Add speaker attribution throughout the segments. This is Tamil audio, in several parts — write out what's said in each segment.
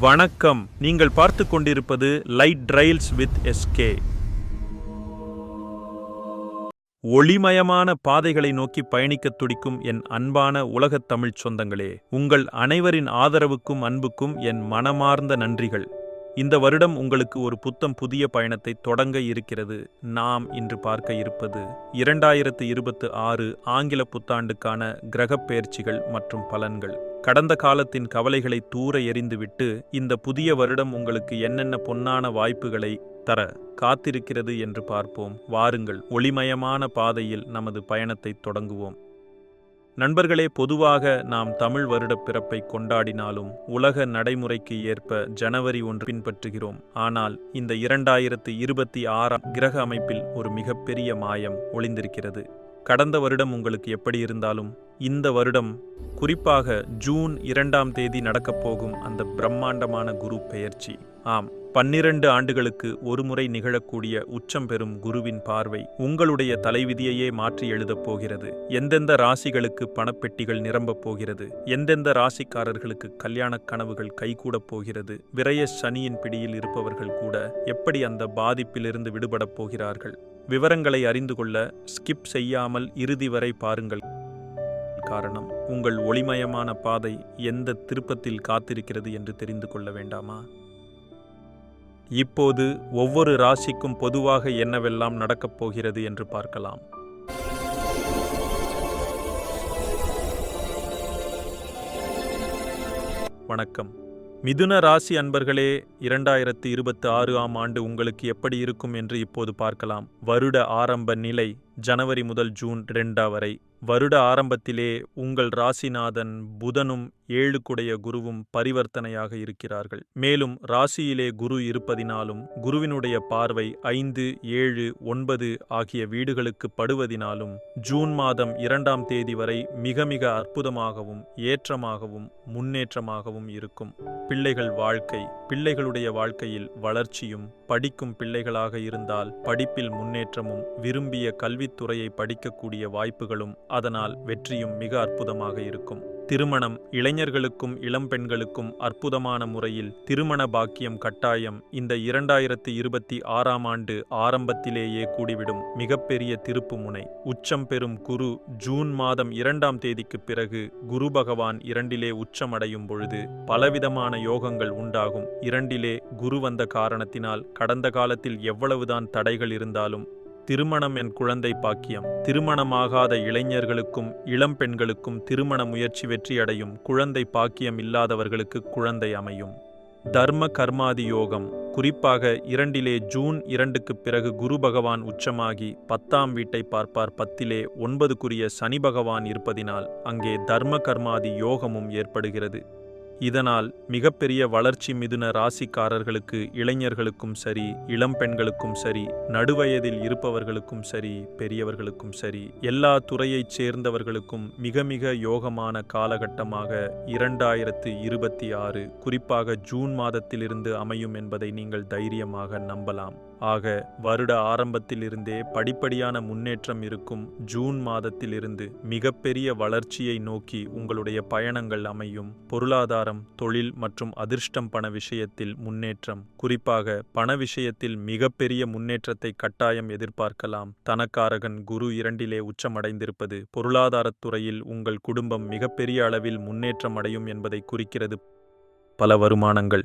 Speaker 1: வணக்கம். நீங்கள் பார்த்து கொண்டிருப்பது லைட் ட்ரைல்ஸ் வித் எஸ்கே ஒளிமயமான பாதைகளை நோக்கி பயணிக்கத் துடிக்கும் என் அன்பான உலகத் தமிழ்ச் சொந்தங்களே உங்கள் அனைவரின் ஆதரவுக்கும் அன்புக்கும் என் மனமார்ந்த நன்றிகள். இந்த வருடம் உங்களுக்கு ஒரு புத்தம் புதிய பயணத்தை தொடங்க இருக்கிறது. நாம் இன்று பார்க்க இருப்பது இரண்டாயிரத்து இருபத்து ஆறு ஆங்கில புத்தாண்டுக்கான கிரகப் பெயர்ச்சிகள் மற்றும் பலன்கள். கடந்த காலத்தின் கவலைகளை தூர எறிந்துவிட்டு இந்த புதிய வருடம் உங்களுக்கு என்னென்ன பொன்னான வாய்ப்புகளை தர காத்திருக்கிறது என்று பார்ப்போம். வாருங்கள் ஒளிமயமான பாதையில் நமது பயணத்தை தொடங்குவோம். நண்பர்களே பொதுவாக நாம் தமிழ் வருடப் பிறப்பை கொண்டாடினாலும் உலக நடைமுறைக்கு ஏற்ப ஜனவரி ஒன்று பின்பற்றுகிறோம். ஆனால் இந்த இரண்டாயிரத்து இருபத்தி ஆறாம் கிரக அமைப்பில் ஒரு மிகப்பெரிய மாயம் ஒளிந்திருக்கிறது. கடந்த வருடம் உங்களுக்கு எப்படி இருந்தாலும் இந்த வருடம் குறிப்பாக ஜூன் இரண்டாம் தேதி நடக்கப் போகும் அந்த பிரம்மாண்டமான குரு பெயர்ச்சி. ஆம் பன்னிரண்டு ஆண்டுகளுக்கு ஒருமுறை நிகழக்கூடிய உச்சம் பெறும் குருவின் பார்வை உங்களுடைய தலைவிதியையே மாற்றி எழுதப் போகிறது. எந்தெந்த ராசிகளுக்கு பணப்பெட்டிகள் நிரம்பப் போகிறது? எந்தெந்த ராசிக்காரர்களுக்கு கல்யாணக் கனவுகள் கைகூடப் போகிறது? விரய சனியின் பிடியில் இருப்பவர்கள் கூட எப்படி அந்த பாதிப்பிலிருந்து விடுபடப் போகிறார்கள்? விவரங்களை அறிந்து கொள்ள ஸ்கிப் செய்யாமல் இறுதி வரை பாருங்கள். காரணம் உங்கள் ஒளிமயமான பாதை எந்த திருப்பத்தில் காத்திருக்கிறது என்று தெரிந்து கொள்ள வேண்டாமா? இப்போது ஒவ்வொரு ராசிக்கும் பொதுவாக என்னவெல்லாம் நடக்கப் போகிறது என்று பார்க்கலாம். வணக்கம். மிதுன ராசி அன்பர்களே இரண்டாயிரத்து இருபத்தி ஆறு ஆம் ஆண்டு உங்களுக்கு எப்படி இருக்கும் என்று இப்போது பார்க்கலாம். வருட ஆரம்ப நிலை ஜனவரி முதல் ஜூன் ரெண்டா வரை. வருட ஆரம்பத்திலே உங்கள் ராசிநாதன் புதனும் ஏழுக்குடைய குருவும் பரிவர்த்தனையாக இருக்கிறார்கள். மேலும் ராசியிலே குரு இருப்பதினாலும் குருவினுடைய பார்வை ஐந்து ஏழு ஒன்பது ஆகிய வீடுகளுக்கு படுவதினாலும் ஜூன் மாதம் இரண்டாம் தேதி வரை மிக மிக அற்புதமாகவும் ஏற்றமாகவும் முன்னேற்றமாகவும் இருக்கும். பிள்ளைகள் வாழ்க்கை பிள்ளைகளுடைய வாழ்க்கையில் வளர்ச்சியும் படிக்கும் பிள்ளைகளாக இருந்தால் படிப்பில் முன்னேற்றமும் விரும்பிய கல்வி கல்வித்துறையை படிக்கக்கூடிய வாய்ப்புகளும் அதனால் வெற்றியும் மிக அற்புதமாக இருக்கும். திருமணம் இளைஞர்களுக்கும் இளம்பெண்களுக்கும் அற்புதமான முறையில் திருமண பாக்கியம் கட்டாயம் இந்த இரண்டாயிரத்தி இருபத்தி ஆறாம் ஆண்டு ஆரம்பத்திலேயே கூடிவிடும் மிகப்பெரிய திருப்பு முனை. உச்சம் பெறும் குரு ஜூன் மாதம் இரண்டாம் தேதிக்கு பிறகு குரு பகவான் இரண்டிலே உச்சமடையும் பொழுது பலவிதமான யோகங்கள் உண்டாகும். இரண்டிலே குரு வந்த காரணத்தினால் கடந்த காலத்தில் எவ்வளவுதான் தடைகள் இருந்தாலும் திருமணம் என் குழந்தை பாக்கியம். திருமணமாகாத இளைஞர்களுக்கும் இளம் பெண்களுக்கும் திருமண முயற்சி வெற்றியடையும் குழந்தை பாக்கியம் இல்லாதவர்களுக்கு குழந்தை அமையும். தர்ம கர்மாதி யோகம் குறிப்பாக இரண்டிலே ஜூன் இரண்டுக்கு பிறகு குரு பகவான் உச்சமாகி பத்தாம் வீட்டை பார்ப்பார் பத்திலே ஒன்பதுக்குரிய சனி பகவான் இருப்பதினால் அங்கே தர்ம கர்மாதி யோகமும் ஏற்படுகிறது. இதனால் மிகப்பெரிய வளர்ச்சி மிதுன ராசிக்காரர்களுக்கு இளைஞர்களுக்கும் சரி இளம் பெண்களுக்கும் சரி நடுவயதில் இருப்பவர்களுக்கும் சரி பெரியவர்களுக்கும் சரி எல்லா துறையைச் சேர்ந்தவர்களுக்கும் மிக மிக யோகமான காலகட்டமாக இரண்டாயிரத்து இருபத்தி ஆறு குறிப்பாக ஜூன் மாதத்திலிருந்து அமையும் என்பதை நீங்கள் தைரியமாக நம்பலாம். ஆக வருட ஆரம்பத்திலிருந்தே படிப்படியான முன்னேற்றம் இருக்கும் ஜூன் மாதத்திலிருந்து மிகப்பெரிய வளர்ச்சியை நோக்கி உங்களுடைய பயணங்கள் அமையும். பொருளாதாரம் தொழில் மற்றும் அதிர்ஷ்டம் பண விஷயத்தில் முன்னேற்றம். குறிப்பாக பண விஷயத்தில் மிகப்பெரிய முன்னேற்றத்தை கட்டாயம் எதிர்பார்க்கலாம். தனக்காரகன் குரு இரண்டிலே உச்சமடைந்திருப்பது பொருளாதாரத்துறையில் உங்கள் குடும்பம் மிகப்பெரிய அளவில் முன்னேற்றம் அடையும் என்பதை குறிக்கிறது. பல வருமானங்கள்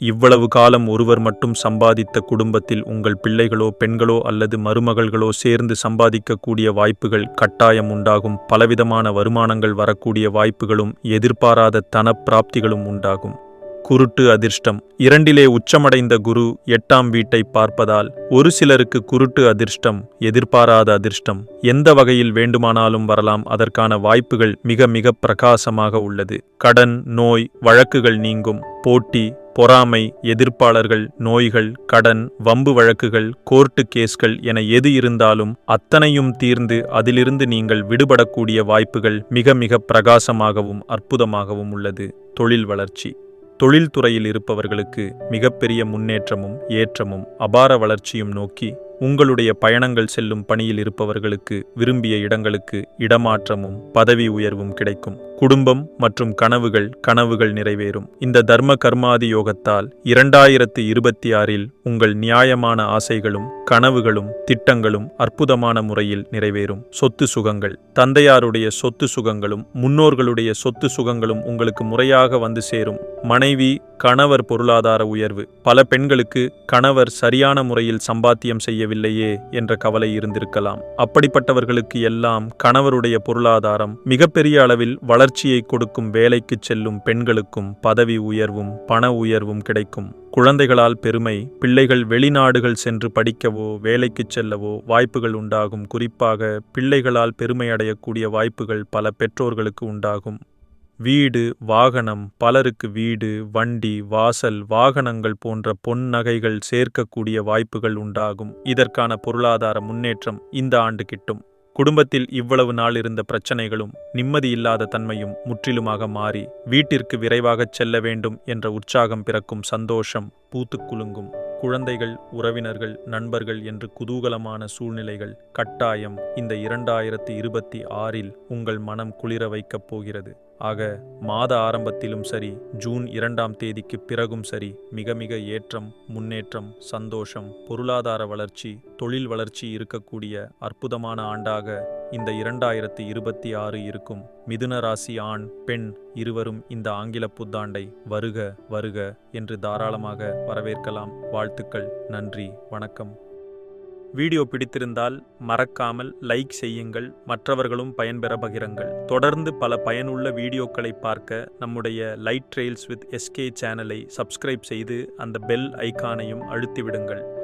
Speaker 1: இவ்வளவு காலம் ஒருவர் மட்டும் சம்பாதித்த குடும்பத்தில் உங்கள் பிள்ளைகளோ பெண்களோ அல்லது மருமகள்களோ சேர்ந்து சம்பாதிக்கக்கூடிய வாய்ப்புகள் கட்டாயம் உண்டாகும். பலவிதமான வருமானங்கள் வரக்கூடிய வாய்ப்புகளும் எதிர்பாராத தன பிராப்திகளும் உண்டாகும். குருட்டு அதிர்ஷ்டம். இரண்டிலே உச்சமடைந்த குரு எட்டாம் வீட்டை பார்ப்பதால் ஒரு சிலருக்கு குருட்டு அதிர்ஷ்டம் எதிர்பாராத அதிர்ஷ்டம். எந்த வகையில் வேண்டுமானாலும் வரலாம் அதற்கான வாய்ப்புகள் மிக மிக பிரகாசமாக உள்ளது. கடன் நோய் வழக்குகள் நீங்கும். போட்டி பொறாமை எதிர்ப்பாளர்கள் நோய்கள் கடன் வம்பு வழக்குகள் கோர்ட்டு கேஸ்கள் என எது இருந்தாலும் அத்தனையும் தீர்ந்து அதிலிருந்து நீங்கள் விடுபடக்கூடிய வாய்ப்புகள் மிக மிக பிரகாசமாகவும் அற்புதமாகவும் உள்ளது. தொழில் வளர்ச்சி. தொழில்துறையில் இருப்பவர்களுக்கு மிகப்பெரிய முன்னேற்றமும் ஏற்றமும் அபார வளர்ச்சியும் நோக்கி உங்களுடைய பயணங்கள் செல்லும் பணியில் இருப்பவர்களுக்கு விரும்பிய இடங்களுக்கு இடமாற்றமும் பதவி உயர்வும் கிடைக்கும். குடும்பம் மற்றும் கனவுகள் கனவுகள் நிறைவேறும். இந்த தர்ம கர்மாதி யோகத்தால் இரண்டாயிரத்து இருபத்தி ஆறில் உங்கள் நியாயமான ஆசைகளும் கனவுகளும் திட்டங்களும் அற்புதமான முறையில் நிறைவேறும். சொத்து சுகங்கள். தந்தையாருடைய சொத்து சுகங்களும் முன்னோர்களுடைய சொத்து சுகங்களும் உங்களுக்கு முறையாக வந்து சேரும். மனைவி கணவர் பொருளாதார உயர்வு. பல பெண்களுக்கு கணவர் சரியான முறையில் சம்பாத்தியம் செய்யவில்லையே என்ற கவலை இருந்திருக்கலாம். அப்படிப்பட்டவர்களுக்கு எல்லாம் கணவருடைய பொருளாதாரம் மிகப்பெரிய அளவில் வளர்ச்சியை கொடுக்கும் வேலைக்கு செல்லும் பெண்களுக்கும் பதவி உயர்வும் பண உயர்வும் கிடைக்கும். குழந்தைகளால் பெருமை பிள்ளைகள் வெளிநாடுகள் சென்று படிக்கவோ வேலைக்கு செல்லவோ வாய்ப்புகள் உண்டாகும். குறிப்பாக பிள்ளைகளால் பெருமை அடையக்கூடிய வாய்ப்புகள் பல பெற்றோர்களுக்கு உண்டாகும். வீடு வாகனம் பலருக்கு வீடு வண்டி வாசல் வாகனங்கள் போன்ற பொன் நகைகள் சேர்க்கக்கூடிய வாய்ப்புகள் உண்டாகும். இதற்கான பொருளாதார முன்னேற்றம் இந்த ஆண்டு கிட்டும். குடும்பத்தில் இவ்வளவு நாள் இருந்த பிரச்சனைகளும் நிம்மதியில்லாத தன்மையும் முற்றிலுமாக மாறி வீட்டிற்கு விரைவாகச் செல்ல வேண்டும் என்ற உற்சாகம் பிறக்கும் சந்தோஷம் பூத்துக் குலுங்கும். குழந்தைகள் உறவினர்கள் நண்பர்கள் என்று குதூகலமான சூழ்நிலைகள் கட்டாயம் இந்த இரண்டாயிரத்தி இருபத்தி ஆறில் உங்கள் மனம் குளிர வைக்கப் போகிறது. ஆக மாத ஆரம்பத்திலும் சரி ஜூன் இரண்டாம் தேதிக்கு பிறகும் சரி மிக மிக ஏற்றம் முன்னேற்றம் சந்தோஷம் பொருளாதார வளர்ச்சி தொழில் வளர்ச்சி இருக்கக்கூடிய அற்புதமான ஆண்டாக இந்த இரண்டாயிரத்தி இருபத்தி ஆறு இருக்கும் மிதுன ராசி ஆண் பெண் இருவரும் இந்த ஆங்கில புத்தாண்டை வருக வருக என்று தாராளமாக வரவேற்கலாம். வாழ்த்துக்கள் நன்றி வணக்கம். வீடியோ பிடித்திருந்தால் மறக்காமல் லைக் செய்யுங்கள் மற்றவர்களும் பயன்பெற பகிரங்கள். தொடர்ந்து பல பயனுள்ள வீடியோக்களை பார்க்க நம்முடைய லைட் ட்ரெயில்ஸ் வித் எஸ்கே சேனலை சப்ஸ்கிரைப் செய்து அந்த பெல் ஐகானையும் அழுத்திவிடுங்கள்.